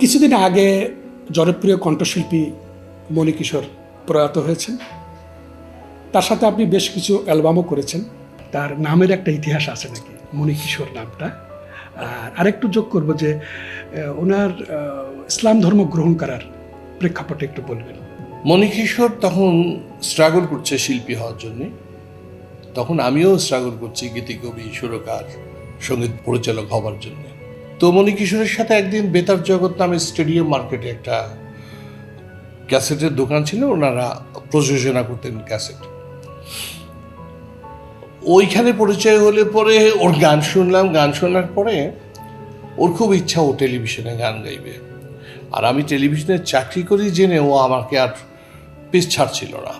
কিছুদিন আগে জনপ্রিয় কণ্ঠশিল্পী মণিকিশোর প্রয়াত হয়েছেন। তার সাথে আপনি বেশ কিছু অ্যালবামও করেছেন। তার নামের একটা ইতিহাস আছে নাকি? মণিকিশোর নামটা। আর আরেকটু যোগ করব যে ওনার ইসলাম ধর্ম গ্রহণ করার প্রেক্ষাপটে একটু বলবেন। মণিকিশোর তখন স্ট্রাগল করছে শিল্পী হওয়ার জন্যে। তখন আমিও স্ট্রাগল করছি গীতিকবি, সুরকার, সংগীত পরিচালক হবার জন্য। তো মণিকিশোরের সাথে একদিন বেতার জগৎ নামে স্টেডিয়াম মার্কেটে একটা ক্যাসেটের দোকান ছিল, ওনারা প্রযোজনা করতেন ক্যাসেট। ওইখানে পরিচয় হলে পরে ওর গান শুনলাম, গান শোনার পরে ওর খুব ইচ্ছা ও টেলিভিশনে গান গাইবে। আর আমি টেলিভিশনে চাকরি করি জেনে ও আমাকে আর পিস ছাড়ছিল না।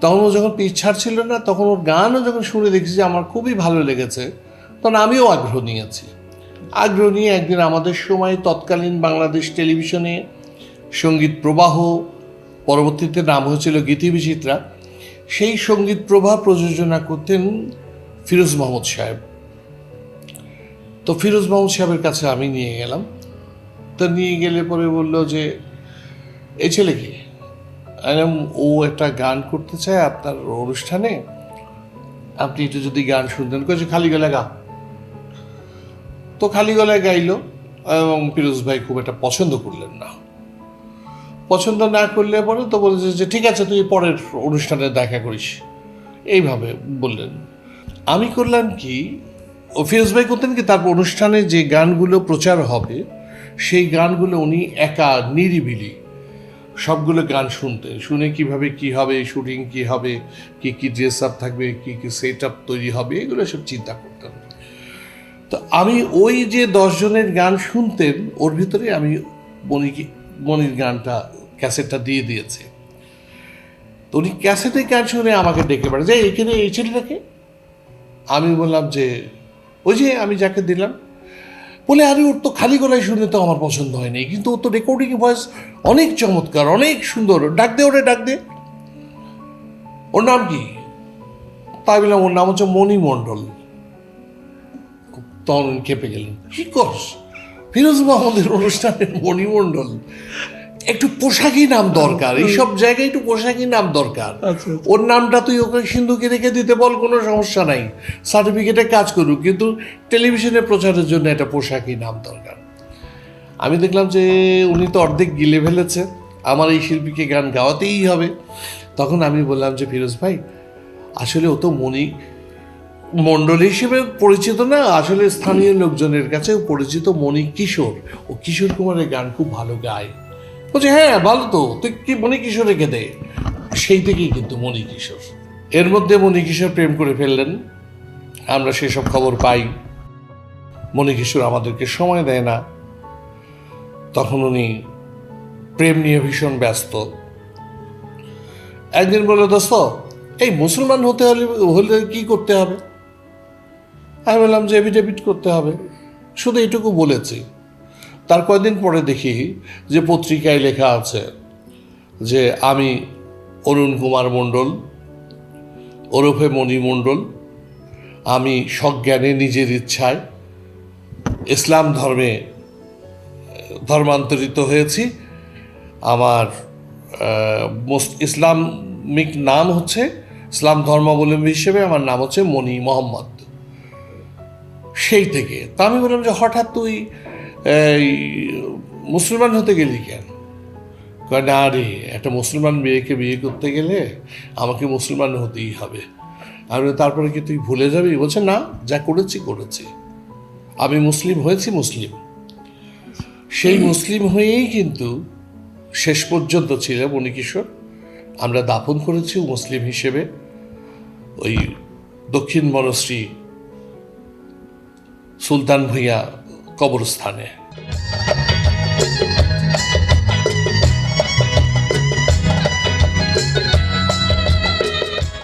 তখন ও যখন পিস ছাড়ছিল না, তখন ওর গানও যখন শুনে দেখেছি আমার খুবই ভালো লেগেছে, তখন আমিও আগ্রহ নিয়েছি। আগ্রহ নিয়ে একদিন আমাদের সময় তৎকালীন বাংলাদেশ টেলিভিশনে সংগীত প্রবাহ পরবর্তীতে নাম হয়েছিল গীতিবিচিত্রা সেই সংগীত প্রবাহ প্রযোজনা করতেন ফিরোজ মাহমুদ সাহেব। তো ফিরোজ মাহমুদ সাহেবের কাছে আমি নিয়ে গেলাম। তো নিয়ে গেলে পরে বলল যে এই ছেলে কি? ও একটা গান করতে চায় আপনার অনুষ্ঠানে? আপনি একটু যদি গান শুনতেন। কয়েছে খালি গলা গা। তো খালি গলায় গাইলো এবং ফিরোজ ভাই খুব একটা পছন্দ করলেন না। পছন্দ না করলে পরে তো বলেছে যে, ঠিক আছে, তুই পরের অনুষ্ঠানে দেখা করিস। এইভাবে বললেন। আমি করলাম কি, ও ফিরোজ ভাই করতেন কি, তারপর অনুষ্ঠানে যে গানগুলো প্রচার হবে, সেই গানগুলো উনি একা নিরিবিলি সবগুলো গান শুনতেন। শুনে কীভাবে কি হবে, শুটিং কি হবে, কি কি ড্রেস আপ থাকবে, কি কি সেট আপ তৈরি হবে, এগুলো সব চিন্তা করতেন। আমি ওই যে দশজনের গান শুনতেন, ওর ভিতরে আমি মনিকে মনির গানটা, ক্যাসেটটা দিয়ে দিয়েছে। তো উনি ক্যাসেটে গান শুনে আমাকে ডেকে পারে যে এখানে এই ছেলেটাকে? আমি বললাম যে, ওই যে আমি যাকে দিলাম। বলে, আরে, ওর তো খালি গলায় শুনে তো আমার পছন্দ হয়নি, কিন্তু ওর তো রেকর্ডিং ভয়েস অনেক চমৎকার, অনেক সুন্দর। ডাক দে ওরে, ডাক দে। ওর নাম কি? তাই বললাম, ওর নাম হচ্ছে মণি মণ্ডল। তখন উনি কেঁপে গেলেন। কি করস? ফিরোজ মাহমুদের অনুষ্ঠানের মণিমণ্ডল। একটু পোশাকি নাম দরকার। এইসব জায়গায় একটু পোশাকি নাম দরকার। আচ্ছা, ওর নামটা তুই ওকে সিন্ধুকে রেখে দিতে বল কোনো সমস্যা নাই। সার্টিফিকেটে কাজ করুক কিন্তু টেলিভিশনে প্রচারের জন্য একটা পোশাকি নাম দরকার। আমি দেখলাম যে উনি তো অর্ধেক গিলে ফেলেছে। আমার এই শিল্পীকে গান গাওয়াতেই হবে। তখন আমি বললাম যে ফিরোজ ভাই আসলে ও তো মনি মণ্ডল হিসেবে পরিচিত না, আসলে স্থানীয় লোকজনের কাছে পরিচিত মণি কিশোর। ও কিশোর কুমারের গান খুব ভালো গায়। বলছে হ্যাঁ ভালো তো। তুই কি মণি কিশোরকে দে? সেই থেকেই কিন্তু মণি কিশোর। এর মধ্যে মণি কিশোর প্রেম করে ফেললেন। আমরা সেসব খবর পাই। মণি কিশোর আমাদেরকে সময় দেয় না। তখন উনি প্রেম নিয়ে ভীষণ ব্যস্ত। একদিন বলল, দোস্ত, এই মুসলমান হতে হলে হলে কি করতে হবে? আমি বললাম যে এভিডেভিট করতে হবে। শুধু এইটুকু বলেছি। তার কয়েকদিন পরে দেখি যে পত্রিকায় লেখা আছে যে আমি অরুণ কুমার মণ্ডল, ওরফে মণি মণ্ডল, আমি সজ্ঞানে নিজের ইচ্ছায় ইসলাম ধর্মে, ধর্মান্তরিত হয়েছি। আমার ইসলামিক নাম হচ্ছে ইসলাম ধর্মাবলম্বী হিসেবে আমার নাম হচ্ছে মণি মোহাম্মদ। সেই থেকে। তা আমি বললাম যে হঠাৎ তুই মুসলমান হতে গেলি কেন? না রে, একটা মুসলমান মেয়েকে বিয়ে করতে গেলে আমাকে মুসলমান হতেই হবে। আমি তারপরে কি তুই ভুলে যাবি? বলছে, না, যা করেছি করেছি। আমি মুসলিম হয়েছি, মুসলিম। সেই মুসলিম হয়েই কিন্তু শেষ পর্যন্ত ছিল মণিকিশোর আমরা দাপন করেছি মুসলিম হিসেবে। ওই দক্ষিণ বনশ্রী সুলতান ভূঁইয়া কবরস্থানে।